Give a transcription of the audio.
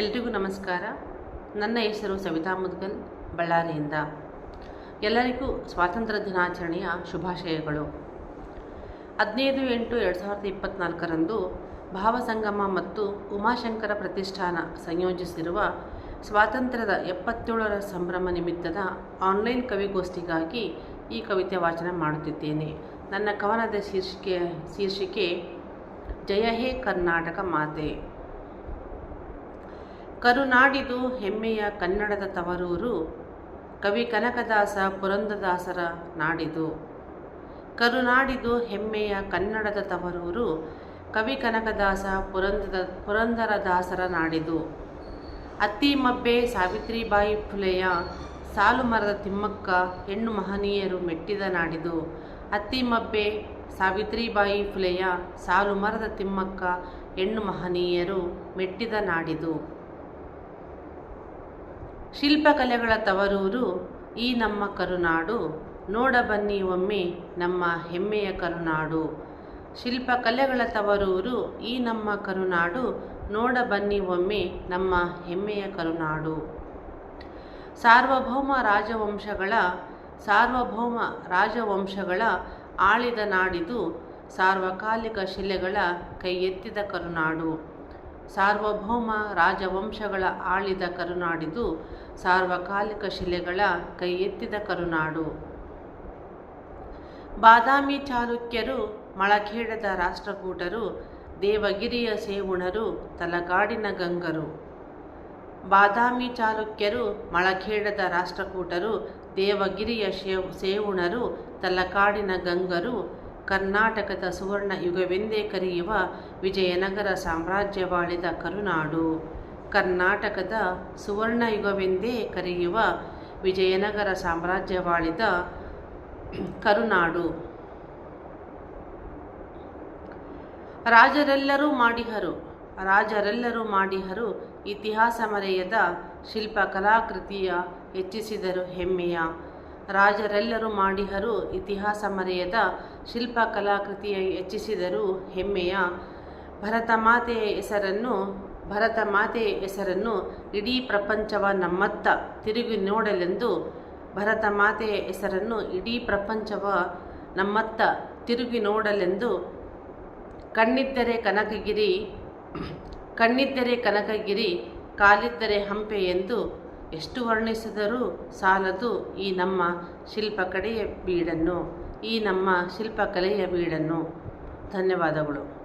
ಎಲ್ರಿಗೂ ನಮಸ್ಕಾರ. ನನ್ನ ಹೆಸರು ಸವಿತಾ ಮುದ್ಗಲ್, ಬಳ್ಳಾರಿಯಿಂದ. ಎಲ್ಲರಿಗೂ ಸ್ವಾತಂತ್ರ್ಯ ದಿನಾಚರಣೆಯ ಶುಭಾಶಯಗಳು. ಹದಿನೈದು ಎಂಟು ಎರಡು ಸಾವಿರದ ಇಪ್ಪತ್ತ್ನಾಲ್ಕರಂದು ಭಾವಸಂಗಮ ಮತ್ತು ಉಮಾಶಂಕರ ಪ್ರತಿಷ್ಠಾನ ಸಂಯೋಜಿಸಿರುವ ಸ್ವಾತಂತ್ರ್ಯದ ಎಪ್ಪತ್ತೇಳರ ಸಂಭ್ರಮ ನಿಮಿತ್ತದ ಆನ್ಲೈನ್ ಕವಿಗೋಷ್ಠಿಗಾಗಿ ಈ ಕವಿತೆ ವಾಚನ ಮಾಡುತ್ತಿದ್ದೇನೆ. ನನ್ನ ಕವನದ ಶೀರ್ಷಿಕೆ ಶೀರ್ಷಿಕೆ, ಜಯ ಹೇ ಕರ್ನಾಟಕ ಮಾತೆ. ಕರುನಾಡಿದು ಹೆಮ್ಮೆಯ ಕನ್ನಡದ ತವರೂರು ಕವಿ ಕನಕದಾಸ ಪುರಂದದಾಸರ ನಾಡಿದು. ಕರುನಾಡಿದು ಹೆಮ್ಮೆಯ ಕನ್ನಡದ ತವರೂರು ಕವಿ ಕನಕದಾಸ ಪುರಂದದ ಪುರಂದರದಾಸರ ನಾಡಿದು. ಅತ್ತಿಮಬ್ಬೆ ಸಾವಿತ್ರಿಬಾಯಿ ಫುಲೆಯ ಸಾಲು ಮರದ ತಿಮ್ಮಕ್ಕ, ಹೆಣ್ಣು ಮಹನೀಯರು ಮೆಟ್ಟಿದ ನಾಡಿದು. ಅತ್ತಿಮಬ್ಬೆ ಸಾವಿತ್ರಿಬಾಯಿ ಫುಲೆಯ ಸಾಲು ಮರದ ತಿಮ್ಮಕ್ಕ, ಹೆಣ್ಣು ಮಹನೀಯರು ಮೆಟ್ಟಿದ ನಾಡಿದು. ಶಿಲ್ಪಕಲೆಗಳ ತವರೂರು ಈ ನಮ್ಮ ಕರುನಾಡು. ನೋಡಬನ್ನಿ ಒಮ್ಮೆ ನಮ್ಮ ಹೆಮ್ಮೆಯ ಕರುನಾಡು. ಶಿಲ್ಪಕಲೆಗಳ ತವರೂರು ಈ ನಮ್ಮ ಕರುನಾಡು. ನೋಡಬನ್ನಿ ಒಮ್ಮೆ ನಮ್ಮ ಹೆಮ್ಮೆಯ ಕರುನಾಡು. ಸಾರ್ವಭೌಮ ರಾಜವಂಶಗಳ ಸಾರ್ವಭೌಮ ರಾಜವಂಶಗಳ ಆಳಿದ ನಾಡಿದು ಸಾರ್ವಕಾಲಿಕ ಶಿಲೆಗಳ ಕೈ ಎತ್ತಿದ ಕರುನಾಡು. ಸಾರ್ವಭೌಮ ರಾಜವಂಶಗಳ ಆಳಿದ ಕರುನಾಡಿದು ಸಾರ್ವಕಾಲಿಕ ಶಿಲೆಗಳ ಕೈ ಎತ್ತಿದ ಕರುನಾಡು. ಬಾದಾಮಿ ಚಾಲುಕ್ಯರು, ಮಳಖೇಡದ ರಾಷ್ಟ್ರಕೂಟರು, ದೇವಗಿರಿಯ ಸೇವುಣರು ತಲಕಾಡಿನ ಗಂಗರು. ಬಾದಾಮಿ ಚಾಲುಕ್ಯರು, ಮಳಖೇಡದ ರಾಷ್ಟ್ರಕೂಟರು, ದೇವಗಿರಿಯ ಶೇ, ಸೇವುಣರು, ತಲಕಾಡಿನ ಗಂಗರು ಕರ್ನಾಟಕದ ಸುವರ್ಣ ಯುಗವೆಂದೇ ಕರೆಯುವ ವಿಜಯನಗರ ಸಾಮ್ರಾಜ್ಯವಾಳಿದ ಕರುನಾಡು. ಕರ್ನಾಟಕದ ಸುವರ್ಣ ಯುಗವೆಂದೇ ಕರೆಯುವ ವಿಜಯನಗರ ಸಾಮ್ರಾಜ್ಯವಾಳಿದ ಕರುನಾಡು. ರಾಜರೆಲ್ಲರೂ ಮಾಡಿಹರು. ರಾಜರೆಲ್ಲರೂ ಮಾಡಿಹರು ಇತಿಹಾಸ ಮರೆಯದ ಶಿಲ್ಪ ಕಲಾಕೃತಿಯ ಹೆಚ್ಚಿಸಿದರು ಹೆಮ್ಮೆಯ. ರಾಜರೆಲ್ಲರೂ ಮಾಡಿಹರು ಇತಿಹಾಸ ಮರೆಯದ ಶಿಲ್ಪ ಕಲಾಕೃತಿಯ ಹೆಚ್ಚಿಸಿದರು ಹೆಮ್ಮೆಯ ಭರತ ಮಾತೆಯ ಹೆಸರನ್ನು ಭರತ ಮಾತೆಯ ಹೆಸರನ್ನು ಇಡೀ ಪ್ರಪಂಚವ ನಮ್ಮತ್ತ ತಿರುಗಿ ನೋಡಲೆಂದು ಭರತ ಮಾತೆಯ ಹೆಸರನ್ನು ಇಡೀ ಪ್ರಪಂಚವ ನಮ್ಮತ್ತ ತಿರುಗಿ ನೋಡಲೆಂದು ಕಣ್ಣಿದ್ದರೆ ಕನಕಗಿರಿ ಕಣ್ಣಿದ್ದರೆ ಕನಕಗಿರಿ, ಕಾಲಿದ್ದರೆ ಹಂಪೆ ಎಂದು ಎಷ್ಟು ವರ್ಣಿಸಿದರೂ ಸಾಲದು ಈ ನಮ್ಮ ಶಿಲ್ಪಕಲೆಯ ಬೀಡನ್ನು ಈ ನಮ್ಮ ಶಿಲ್ಪಕಲೆಯ ಬೀಡನ್ನು. ಧನ್ಯವಾದಗಳು.